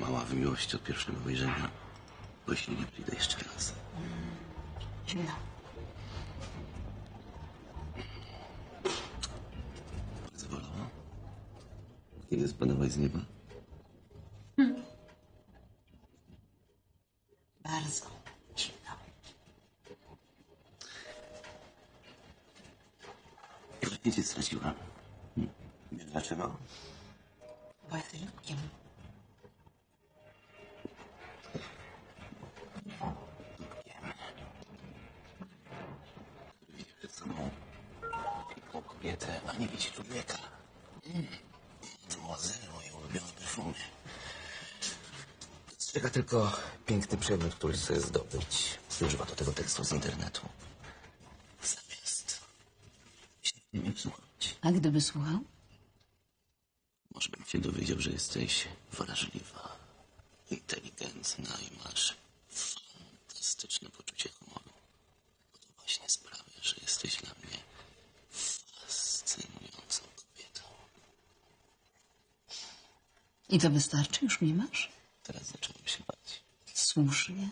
mała w miłości od pierwszego wejrzenia. Bo jeśli nie przyjdę jeszcze raz. Zimno. Bolało? Kiedy spadałeś z nieba? Bardzo zimno. I właśnie cię straciłam. Hm. Wiesz dlaczego? Bo jesteś lukiem. Kobietę, a nie widzi człowieka. Mm. Mademoiselle, moje ulubione perfumy. Dostrzega tylko piękny przedmiot, który chce zdobyć. Używa do tego tekstu z internetu. Zamiast się nie wsłuchać. A gdyby słuchał? Może bym się dowiedział, że jesteś wrażliwa, inteligentna i masz fantastyczne poczucie humoru. To właśnie I to wystarczy? Już mnie masz? Teraz zacząłem się bać. Słusznie.